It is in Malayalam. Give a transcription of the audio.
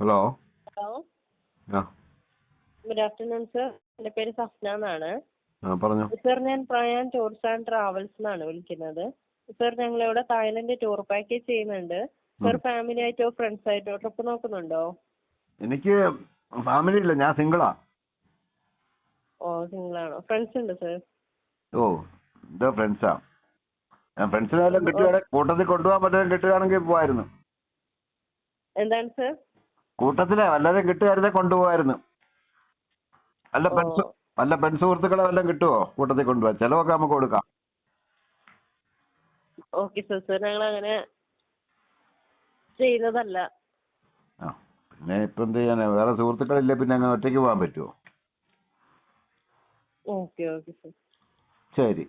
ഹലോ ഹലോ ആ. ഗുഡ് ആഫ്റ്റർനൂൺ സർ എന്റെ പേര് സഫ്ന എന്നാണ്. ആ പറഞ്ഞോ. സർ ഞാൻ പ്രയാൻ ടൂർസ് ആൻഡ് ട്രാവൽസ് എന്നാണ് വിളിക്കുന്നത്. സർ ഞങ്ങൾ ഇവിടെ തായ്ലൻഡ് ടൂർ പാക്കേജ് ചെയ്യുന്നുണ്ട്. സർ ഫാമിലി ആയിട്ടോ ഫ്രണ്ട്സ് ആയിട്ടോ ട്രിപ്പ് നോക്കുന്നുണ്ടോ? എനിക്ക് ഫാമിലി ഇല്ല ഞാൻ സിംഗിളാ ഓ സിംഗിളാണോ ഫ്രണ്ട്സ് ഉണ്ട് സർ ഓ ഇത് ഫ്രണ്ട്സാ ഞാൻ ഫ്രണ്ട്സിനെ വല്ലതും കിട്ടുകയാണെങ്കിൽ കൂട്ടത്തിൽ കൊണ്ടുപോകാൻ പറ്റുന്ന കിട്ടുകയാണെങ്കിൽ പോവായിരുന്നു. എന്താണ് സർ കൂട്ടത്തിലെ വല്ലതും കിട്ടുകാരുതെ കൊണ്ടുപോകായിരുന്നു വല്ല പെൺസു പെൺസ് വല്ല പെൺസുഹൃത്തുക്കളെ വല്ലതും കിട്ടുമോ കൂട്ടത്തിൽ കൊണ്ടുപോകാൻ ചിലവൊക്കെ നമുക്ക് കൊടുക്കാം. Okay sir. സർ ഞങ്ങൾ അങ്ങനെ ചെയ്യുന്നതല്ല. ആ പിന്നെ ഇപ്പം എന്ത് ചെയ്യാനാ? വേറെ സുഹൃത്തുക്കളില്ല പിന്നെ അങ്ങനെ ഒറ്റയ്ക്ക് പോകാൻ പറ്റുമോ ഓക്കെ ഓക്കെ സർ. ശരി.